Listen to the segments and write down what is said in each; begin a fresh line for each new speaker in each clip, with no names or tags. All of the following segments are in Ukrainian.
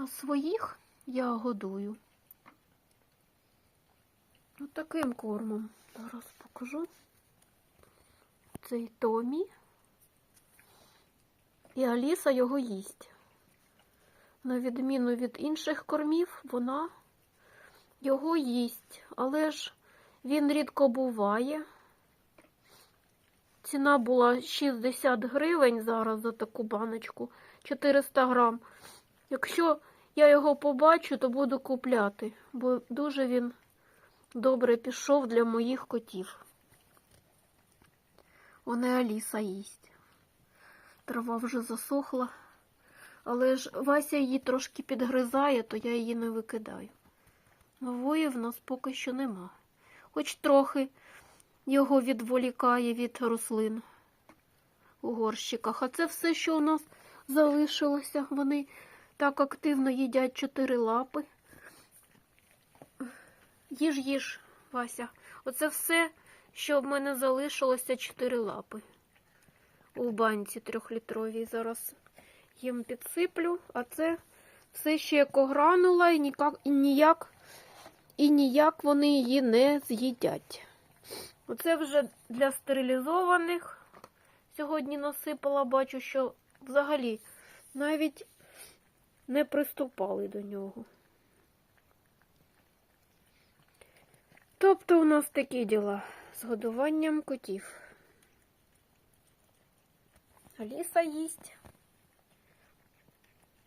А своїх я годую. Ось таким кормом. Зараз покажу. Цей Томі. І Аліса його їсть. На відміну від інших кормів, вона його їсть. Але ж він рідко буває. Ціна була 60 гривень зараз за таку баночку, 400 грам. Якщо я його побачу, то буду купляти, бо дуже він добре пішов для моїх котів. Вони Аліса їсть. Трава вже засохла, але ж Вася її трошки підгризає, то я її не викидаю. Нової в нас поки що нема. Хоч трохи його відволікає від рослин у горщиках. А це все, що у нас залишилося. Вони так активно їдять чотири лапи. Їж, їж, Вася. Оце все, що в мене залишилося чотири лапи. У банці трьохлітровій. Зараз їм підсиплю, а це все ще екогранула і ніяк, і ніяк, і ніяк вони її не з'їдять. Оце вже для стерилізованих. Сьогодні насипала, бачу, що взагалі навіть не приступали до нього. Тобто у нас такі діла з годуванням котів. Аліса їсть.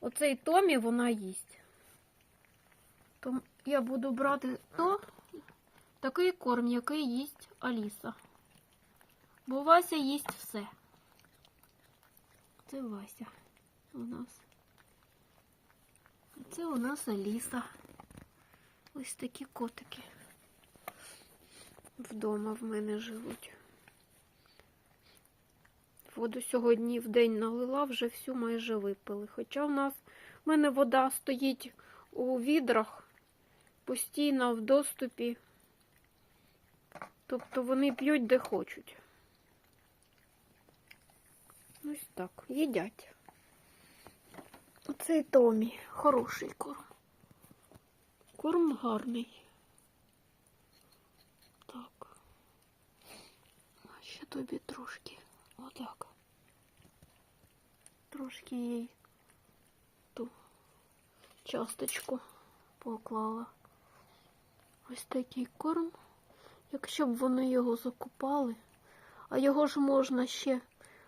Оцей Томі вона їсть. То я буду брати то, такий корм, який їсть Аліса. Бо Вася їсть все. Це Вася у нас. Це у нас Аліса. Ось такі котики. Вдома в мене живуть. Воду сьогодні в день налила, вже всю майже випили. Хоча в нас в мене вода стоїть у відрах постійно в доступі. Тобто вони п'ють де хочуть. Ось так, їдять. Оцей Томі, хороший корм. Корм гарний. Так. А ще тобі трошки. Отак. Трошки їй ту часточку поклала. Ось такий корм. Якщо б вони його закупали, а його ж можна ще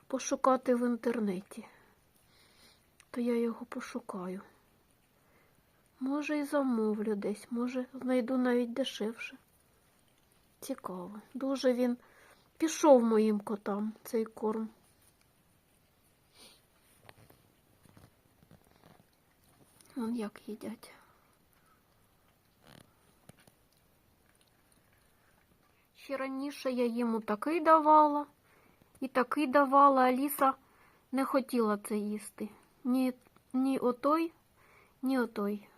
пошукати в інтернеті, то я його пошукаю. Може і замовлю десь, може знайду навіть дешевше. Цікаво. Дуже він пішов моїм котам цей корм. Вон як їдять. Ще раніше я йому такий давала і такий давала, Аліса не хотіла це їсти. Ні, ні отой, ні отой.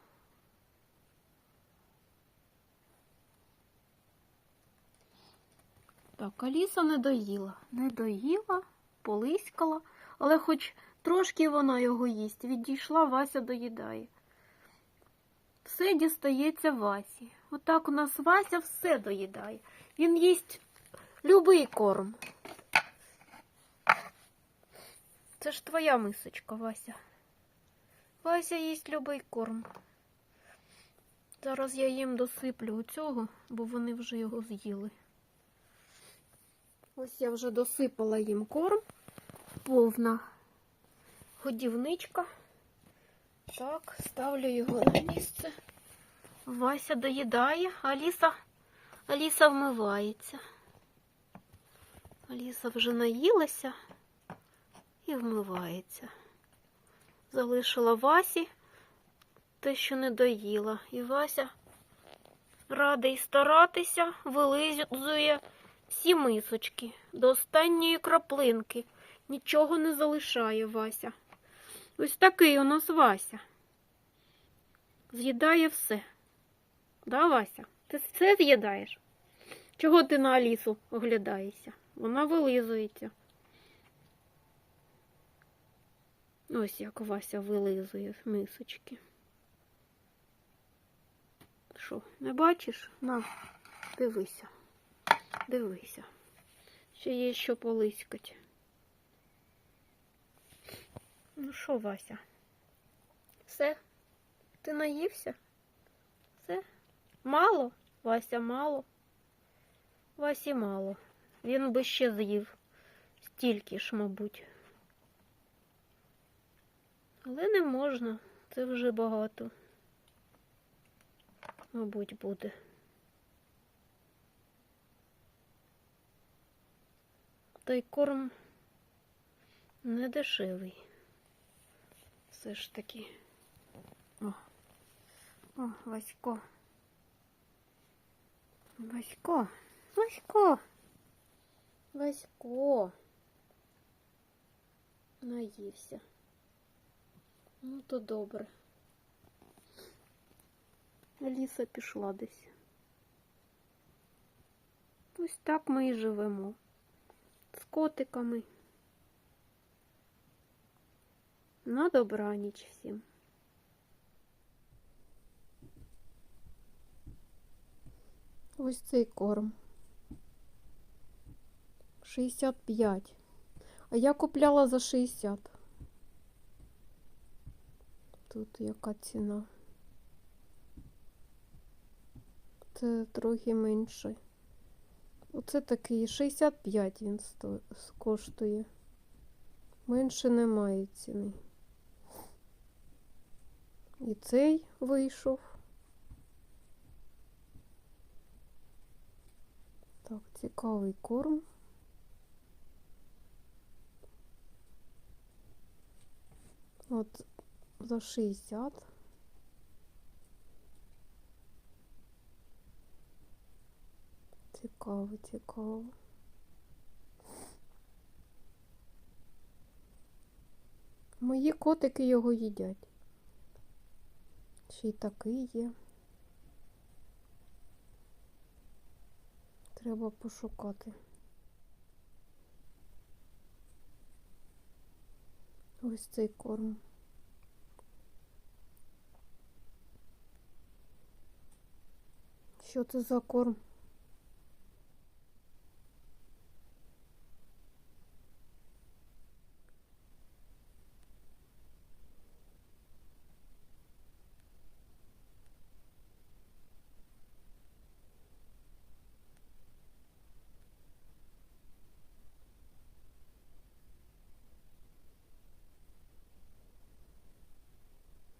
Так, Аліса не доїла. Не доїла, полиськала, але хоч трошки вона його їсть. Відійшла, Вася доїдає. Все дістається Васі. Отак у нас Вася все доїдає. Він їсть любий корм. Це ж твоя мисочка, Вася. Вася їсть любий корм. Зараз я їм досиплю цього, бо вони вже його з'їли. Ось я вже досипала їм корм, повна годівничка. Так, ставлю його на місце. Вася доїдає, Аліса, Аліса вмивається. Аліса вже наїлася і вмивається. Залишила Васі те, що не доїла. І Вася радий старатися, вилизує всі мисочки до останньої краплинки. Нічого не залишає Вася. Ось такий у нас Вася. З'їдає все. Да, Вася? Ти все з'їдаєш? Чого ти на Алісу оглядаєшся? Вона вилизується. Ось як Вася вилизує з мисочки. Що, не бачиш? На, дивися. Дивися. Ще є що полискать. Ну що, Вася? Все? Ти наївся? Все? Мало? Вася, мало? Васі мало. Він би ще з'їв. Стільки ж, мабуть. Але не можна. Це вже багато. Мабуть, буде. Та й корм не дешевий. Все ж таки. О, О Васько. Васько. Васько. Васько. Наївся. Ну, то добре. Аліса пішла десь. Ось так ми і живемо. З котиками. На добраніч всім. Ось цей корм. 65. А я купляла за 60. Тут яка ціна? Це трохи менше. Оце такий 65 він сто... коштує. Менше немає ціни. І цей вийшов. Так, цікавий корм. От за 60. Цікаво, цікаво. Мої котики його їдять. Ще й такий є. Треба пошукати. Ось цей корм. Що це за корм?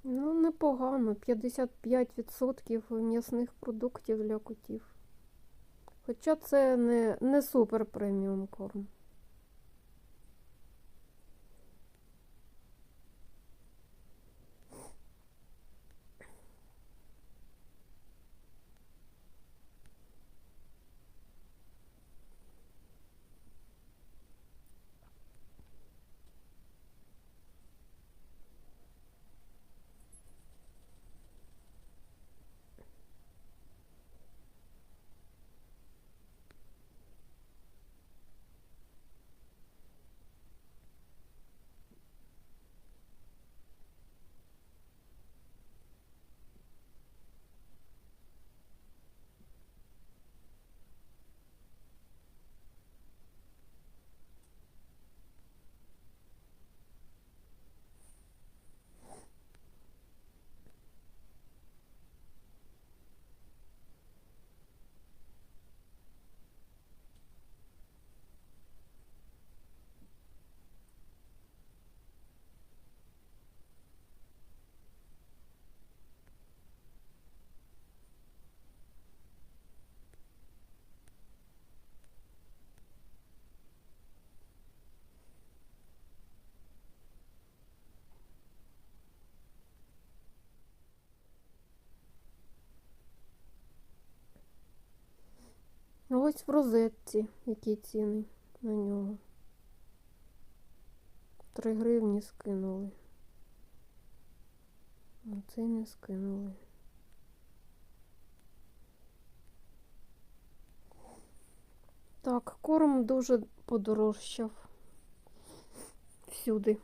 Ну, непогано. 55% м'ясних продуктів для котів. Хоча це не, не супер преміум корм. Ось в розетці які ціни на нього. 3 гривні скинули. А цей не скинули. Так, корм дуже подорожчав всюди.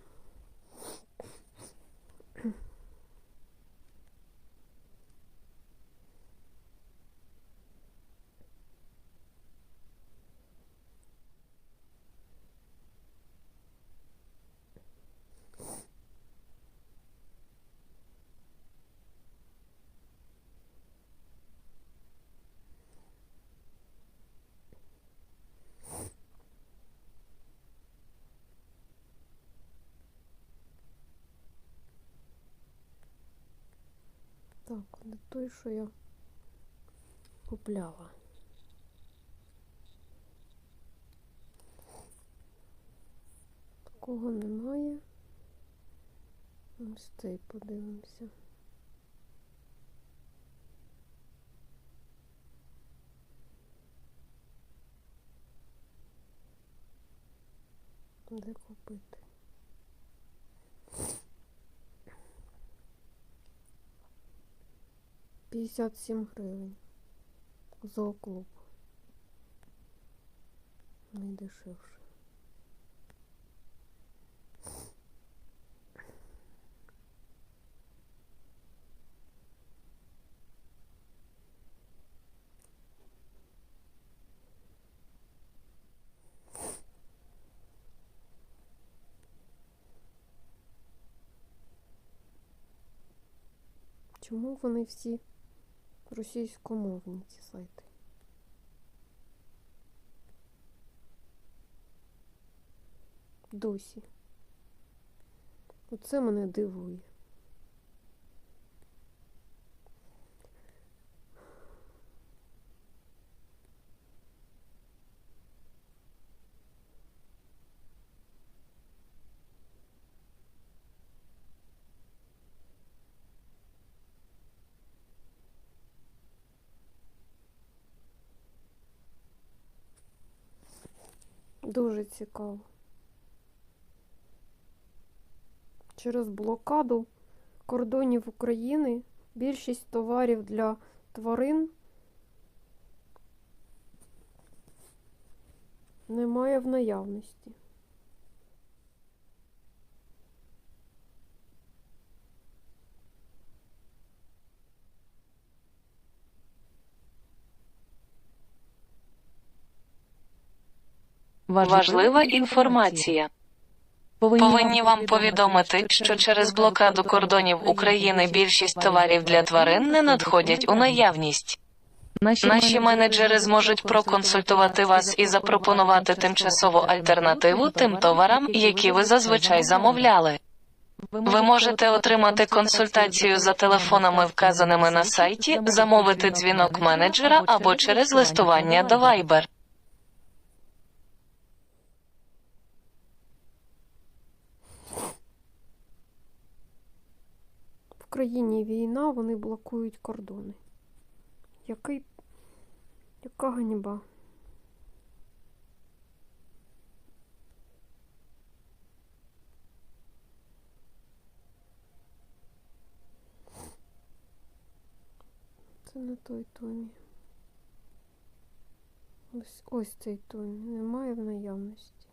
Так, не той, що я купляла. Такого немає. Ось цей подивимося. Де купити? П'ятдесят сім гривень. Зооклуб. Найдешевше. Чому вони всі російськомовні ці сайти? Досі. Оце мене дивує. Дуже цікаво. Через блокаду кордонів України більшість товарів для тварин немає в наявності.
Важлива інформація. Повинні вам повідомити, що через блокаду кордонів України більшість товарів для тварин не надходять у наявність. Наші менеджери зможуть проконсультувати вас і запропонувати тимчасову альтернативу тим товарам, які ви зазвичай замовляли. Ви можете отримати консультацію за телефонами, вказаними на сайті, замовити дзвінок менеджера або через листування до Viber.
Країні війна, вони блокують кордони. Який... Яка ганьба? Це не той Томі. Ось, ось цей Томі. Немає в наявності.